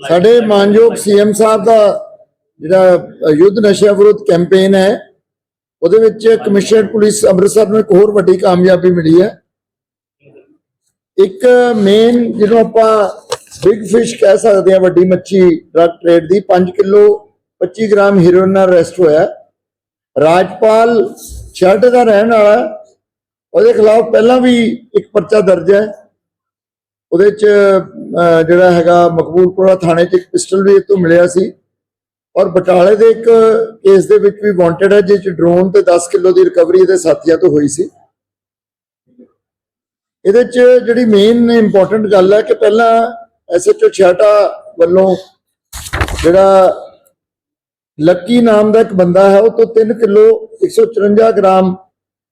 ਸਾਡੇ ਮਾਨਯੋਗ ਸੀਐਮ ਸਾਹਿਬ ਦਾ ਜਿਹੜਾ ਯੁੱਧ ਨਸ਼ਾ ਵਿਰੁੱਧ ਕੈਂਪੇਨ ਹੈ, ਉਹਦੇ ਵਿੱਚ ਕਮਿਸ਼ਨਰ ਪੁਲਿਸ ਅੰਮ੍ਰਿਤਸਰ ਨੂੰ ਇੱਕ ਹੋਰ ਵੱਡੀ ਕਾਮਯਾਬੀ ਮਿਲੀ ਹੈ। ਇੱਕ ਮੇਨ ਜਿਹਨੂੰ ਆਪਾਂ ਬਿਗ ਫਿਸ਼ ਕਹਿ ਸਕਦੇ ਹਾਂ, ਵੱਡੀ ਮੱਛੀ ਡਰਗ ਟ੍ਰੇਡ ਦੀ 5 ਕਿਲੋ 25 ਗ੍ਰਾਮ ਹੀਰੋਇਨ ਨਾਲ ਅਰੈਸਟ ਹੋਇਆ। ਰਾਜਪਾਲ ਛੱਡ ਦਾ ਰਹਿਣ ਵਾਲਾ ਉਹਦੇ ਖਿਲਾਫ ਪਹਿਲਾਂ ਵੀ ਇੱਕ ਪਰਚਾ ਦਰਜ ਹੈ। ਉਹਦੇ ਚ ਜਿਹੜਾ ਹੈਗਾ ਮਕਬੂਲਪੁਰਾ ਥਾਣੇ 'ਚ ਇੱਕ ਪਿਸਟਲ ਵੀ ਇਹ ਤੋਂ ਮਿਲਿਆ ਸੀ। ਔਰ ਬਟਾਲੇ ਦੇ ਇੱਕ ਕੇਸ ਦੇ ਵਿੱਚ ਵੀ ਵਾਂਟਡ ਹੈ ਜਿਸ 'ਚ ਡਰੋਨ ਤੇ 10 ਕਿਲੋ ਦੀ ਰਿਕਵਰੀ ਇਹਦੇ ਸਾਥੀਆਂ ਤੋਂ ਹੋਈ ਸੀ। ਇਹਦੇ 'ਚ ਜਿਹੜੀ ਮੇਨ ਇੰਪੋਰਟੈਂਟ ਗੱਲ ਹੈ ਕਿ ਪਹਿਲਾਂ ਐਸਐਚਓ ਛਿਆਟਾ ਵੱਲੋਂ ਜਿਹੜਾ ਲੱਕੀ ਨਾਮ ਦਾ ਇੱਕ ਬੰਦਾ ਹੈ, ਉਹ ਤੋਂ 3 ਕਿਲੋ 154 ਗ੍ਰਾਮ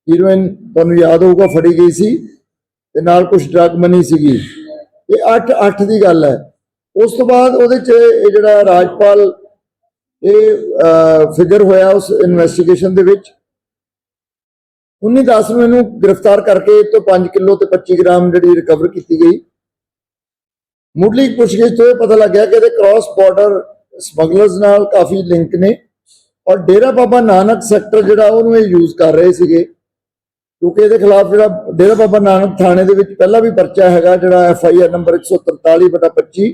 ਹੀਰੋਇਨ ਤੁਹਾਨੂੰ ਯਾਦ ਹੋਊਗਾ, ਫੜੀ ਗਈ ਸੀ। ਤੇ ਨਾਲ ਕੁਝ ਡਰਗ ਮਨੀ ਸੀਗੀ। ਇਹ 8 8 ਦੀ ਗੱਲ ਹੈ। ਉਸ ਤੋਂ ਬਾਅਦ ਉਹਦੇ ਚ ਇਹ ਜਿਹੜਾ ਰਾਜਪਾਲ, ਇਹ ਫਿਗਰ ਹੋਇਆ ਉਸ ਇਨਵੈਸਟੀਗੇਸ਼ਨ ਦੇ ਵਿੱਚ। 19 10 ਨੂੰ ਇਹਨੂੰ ਗ੍ਰਿਫਤਾਰ ਕਰਕੇ ਇਹ ਤੋਂ 5 ਕਿਲੋ ਤੇ 25 ਗ੍ਰਾਮ ਜਿਹੜੀ ਰਿਕਵਰ ਕੀਤੀ ਗਈ। ਮੁੱਢਲੀ ਪੁੱਛਗਿੱਛ ਤੋਂ ਇਹ ਪਤਾ ਲੱਗਿਆ ਕਿ ਇਹਦੇ ਕ੍ਰਾਸ ਬਾਰਡਰ ਸਮਗਲਰਸ ਨਾਲ ਕਾਫੀ ਲਿੰਕ ਨੇ। ਔਰ ਡੇਰਾ ਬਾਬਾ ਨਾਨਕ ਸੈਕਟਰ ਜਿਹੜਾ ਉਹਨੂੰ ਇਹ ਯੂਜ਼ ਕਰ ਰਹੇ ਸੀਗੇ। ਕਿਉਂਕਿ ਇਹਦੇ ਖਿਲਾਫ ਜਿਹੜਾ ਡੇਰਾ ਬਾਬਾ ਨਾਨਕ ਥਾਣੇ ਦੇ ਵਿੱਚ ਪਹਿਲਾਂ ਵੀ ਪਰਚਾ ਹੈਗਾ, ਜਿਹੜਾ ਐਫ ਆਈ ਆਰ ਨੰਬਰ 143/25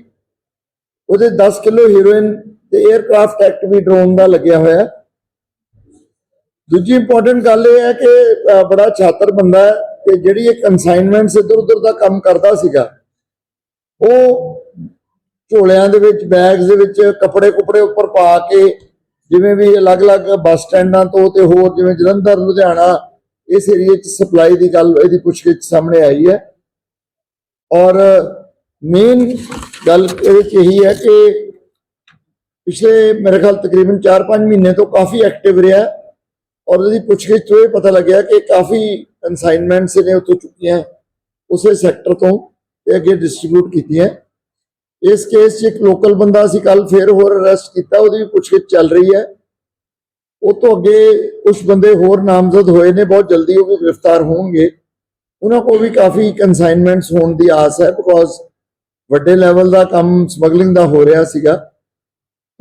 ਉਹਦੇ 10 ਕਿਲੋ ਹੀਰੋਇਨ ਤੇ 에ਅਰਕ੍ਰਾਫਟ ਐਕਟ ਵੀ ਡਰੋਨ ਦਾ ਲੱਗਿਆ ਹੋਇਆ। ਹੈ ਦੂਜੀ ਇੰਪੋਰਟੈਂਟ ਗੱਲ ਇਹ ਹੈ ਕਿ ਬੜਾ ਛਾਤਰ ਬੰਦਾ ਹੈ ਕਿ ਜਿਹੜੀ ਇਹ ਕਨਸਾਈਨਮੈਂਟਸ ਇਧਰ ਉਧਰ ਦਾ ਕੰਮ ਕਰਦਾ ਸੀਗਾ, ਉਹ ਝੋਲਿਆਂ ਦੇ ਵਿੱਚ ਬੈਗਸ ਦੇ ਵਿੱਚ ਕੱਪੜੇ ਕੁਪੜੇ ਉੱਪਰ ਪਾ ਕੇ, ਜਿਵੇਂ ਵੀ ਅਲੱਗ-ਅਲੱਗ ਬੱਸ ਸਟੈਂਡਾਂ ਤੋਂ ਤੇ ਹੋਰ ਜਿਵੇਂ ਜਲੰਧਰ, ਲੁਧਿਆਣਾ ਇਸ ਏਰੀਏ 'ਚ ਸਪਲਾਈ ਦੀ ਗੱਲ ਇਹਦੀ ਪੁੱਛਗਿੱਛ ਸਾਹਮਣੇ ਆਈ ਹੈ ਔਰ ਮੇਨ ਗੱਲ ਇਹਦੇ ਵਿੱਚ ਇਹੀ ਹੈ ਕਿ ਪਿਛਲੇ ਮੇਰੇ ਖਿਆਲ ਤਕਰੀਬਨ 4-5 ਮਹੀਨੇ ਤੋਂ ਕਾਫੀ ਐਕਟਿਵ ਰਿਹਾ ਹੈ ਔਰ ਉਹਦੀ ਪੁੱਛਗਿੱਛ ਤੋਂ ਇਹ ਪਤਾ ਲੱਗਿਆ ਕਿ ਕਾਫੀ ਕਨਸਾਈਨਮੈਂਟਸ ਨੇ ਉੱਥੋਂ ਚੁੱਕੀਆਂ ਉਸੇ ਸੈਕਟਰ ਤੋਂ ਤੇ ਅੱਗੇ ਡਿਸਟ੍ਰੀਬਿਊਟ ਕੀਤੀਆਂ ਇਸ ਕੇਸ 'ਚ ਇੱਕ ਲੋਕਲ ਬੰਦਾ ਸੀ ਕੱਲ ਫੇਰ ਹੋਰ ਅਰੈਸਟ ਕੀਤਾ ਉਹਦੀ ਵੀ ਪੁੱਛਗਿੱਛ ਚੱਲ ਰਹੀ ਹੈ ਉਹ ਤੋਂ ਅੱਗੇ ਕੁਝ ਬੰਦੇ ਹੋਰ ਨਾਮਜ਼ਦ ਹੋਏ ਨੇ, ਬਹੁਤ ਜਲਦੀ ਉਹ ਵੀ ਗ੍ਰਿਫਤਾਰ ਹੋਣਗੇ। ਉਹਨਾਂ ਕੋਲ ਵੀ ਕਾਫੀ ਕਨਸਾਈਨਮੈਂਟਸ ਹੋਣ ਦੀ ਆਸ ਹੈ ਬਿਕੋਜ਼ ਵੱਡੇ ਲੈਵਲ ਦਾ ਕੰਮ ਸਮਗਲਿੰਗ ਦਾ ਹੋ ਰਿਹਾ ਸੀਗਾ।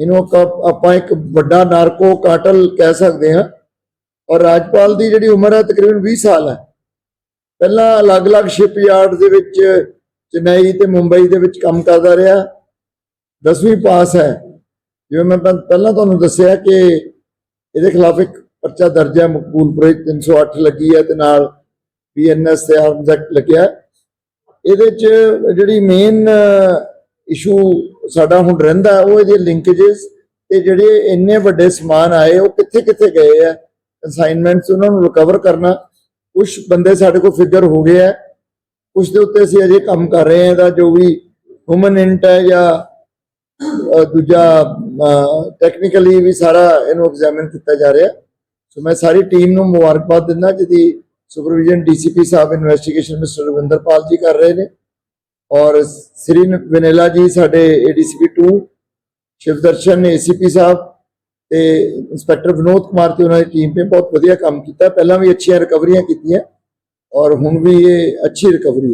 ਇਹਨੂੰ ਆਪਾਂ- ਇੱਕ ਵੱਡਾ ਨਾਰਕੋ ਕਾਟਲ ਕਹਿ ਸਕਦੇ ਹਾਂ। ਔਰ ਰਾਜਪਾਲ ਦੀ ਜਿਹੜੀ ਉਮਰ ਹੈ ਤਕਰੀਬਨ 20 ਸਾਲ ਹੈ। ਪਹਿਲਾਂ ਅਲੱਗ-ਅਲੱਗ ਸ਼ਿਪਯਾਰਡ ਦੇ ਵਿੱਚ ਚੇਨਈ ਤੇ ਮੁੰਬਈ ਦੇ ਵਿੱਚ ਕੰਮ ਕਰਦਾ ਰਿਹਾ। 10ਵੀਂ ਪਾਸ ਹੈ। ਜਿਵੇਂ ਮੈਂ ਪਹਿਲਾਂ ਤੁਹਾਨੂੰ ਦੱਸਿਆ ਕਿ ਇਹਦੇ ਖਿਲਾਫ ਇੱਕ ਪਰਚਾ ਦਰਜ ਹੈ ਮਕਬੂਲਪੁਰੇ 308 ਲੱਗੀ ਹੈ ਤੇ ਨਾਲ ਬੀਐਨਐਸ ਤੇ ਆਰਮਸ ਐਕਟ ਲੱਗਿਆ ਇਹਦੇ 'ਚ ਜਿਹੜੀ ਮੇਨ ਇਸ਼ੂ ਸਾਡਾ ਹੁਣ ਰਹਿੰਦਾ ਉਹ ਇਹਦੇ ਲਿੰਕੇजेस ਤੇ ਜਿਹੜੇ ਇੰਨੇ ਵੱਡੇ ਸਮਾਨ ਆਏ, ਉਹ ਕਿੱਥੇ ਕਿੱਥੇ ਗਏ ਆ ਅਸਾਈਨਮੈਂਟਸ ਉਹਨਾਂ ਨੂੰ ਰਿਕਵਰ ਕਰਨਾ। ਕੁਝ ਬੰਦੇ ਸਾਡੇ ਕੋਲ ਫਿਗਰ ਹੋ ਗਏ ਆ ਕੁਝ ਦੇ ਉੱਤੇ ਅਸੀਂ ਅਜੇ ਕੰਮ ਕਰ ਰਹੇ ਹਾਂ, ਇਹਦਾ ਜੋ ਵੀ ਹਿਊਮਨ ਇੰਟ ਹੈ ਜਾਂ ਦੂਜਾ ਟੈਕਨੀਕਲੀ ਵੀ ਸਾਰਾ ਇਹਨੂੰ ਐਗਜ਼ਾਮਿਨ ਕੀਤਾ ਜਾ ਰਿਹਾ। ਸੋ ਮੈਂ ਸਾਰੀ ਟੀਮ ਨੂੰ ਮੁਬਾਰਕਬਾਦ ਦਿੰਦਾ, ਜਿਹਦੀ ਸੁਪਰਵਿਜ਼ਨ ਡੀਸੀਪੀ ਸਾਹਿਬ ਇਨਵੈਸਟੀਗੇਸ਼ਨ ਮਿਸਟਰ ਰਵਿੰਦਰਪਾਲ ਜੀ ਕਰ ਰਹੇ ਨੇ। ਔਰ ਸ੍ਰੀ ਵਿਨੇਲਾ ਜੀ ਸਾਡੇ ਏਡੀਸੀਪੀ 2 ਸ਼ਿਵਦਰਸ਼ਨ ਏਸੀਪੀ ਸਾਹਿਬ ਤੇ ਇੰਸਪੈਕਟਰ ਵਿਨੋਦ ਕੁਮਾਰ ਤੇ ਉਹਨਾਂ ਦੀ ਟੀਮ ਨੇ ਬਹੁਤ ਵਧੀਆ ਕੰਮ ਕੀਤਾ। ਪਹਿਲਾਂ ਵੀ ਅੱਛੀਆਂ ਰਿਕਵਰੀਆਂ ਕੀਤੀਆਂ, ਔਰ ਹੁਣ ਵੀ ਇਹ ਅੱਛੀ ਰਿਕਵਰੀ ਹੈ।